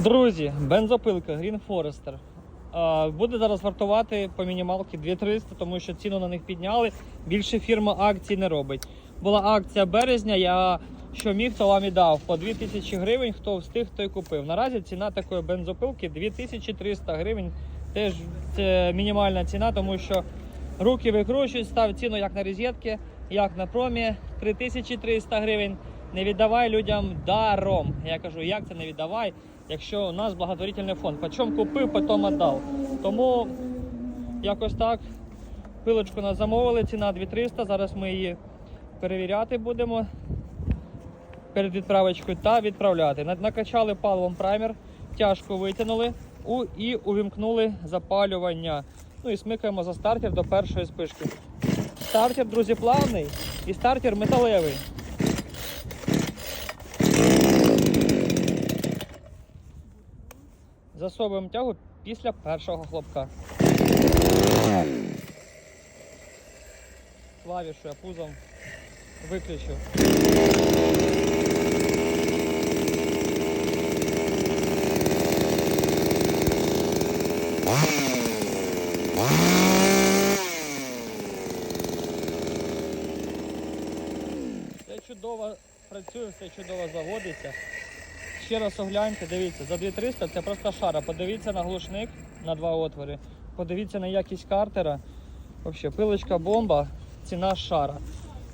Друзі, бензопилка Green Forester. Буде зараз вартувати по мінімалки 2300, тому що ціну на них підняли. Більше фірма акцій не робить. Була акція березня, я що міг, то вам і дав по 2000 гривень, хто встиг, той купив. Наразі ціна такої бензопилки 2300 гривень. Теж це мінімальна ціна, тому що руки викручують, став ціну як на розетки, як на промі 3300 гривень. Не віддавай людям даром. Я кажу, як це не віддавай, якщо у нас благотворительний фонд. Почому купив, потім віддав. Тому якось так. Пилочку нас замовили, ціна 2300. Зараз ми її перевіряти будемо перед відправочкою та відправляти. Накачали паливом праймер, тяжко витягнули і увімкнули запалювання. Ну і смикаємо за стартер до першої спишки. Стартер, друзі, плавний і стартер металевий. Засовуємо тягу після першого хлопка. Клавішу я пузом виключу. Все чудово працює, все чудово заводиться. Ще раз огляньте, дивіться, за 2300 це просто шара. Подивіться на глушник на два отвори. Подивіться на якість картера. Взагалі, пилочка бомба, ціна шара.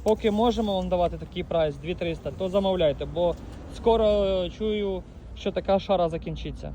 Поки можемо вам давати такий прайс 2300, то замовляйте, бо скоро е, чую, що така шара закінчиться.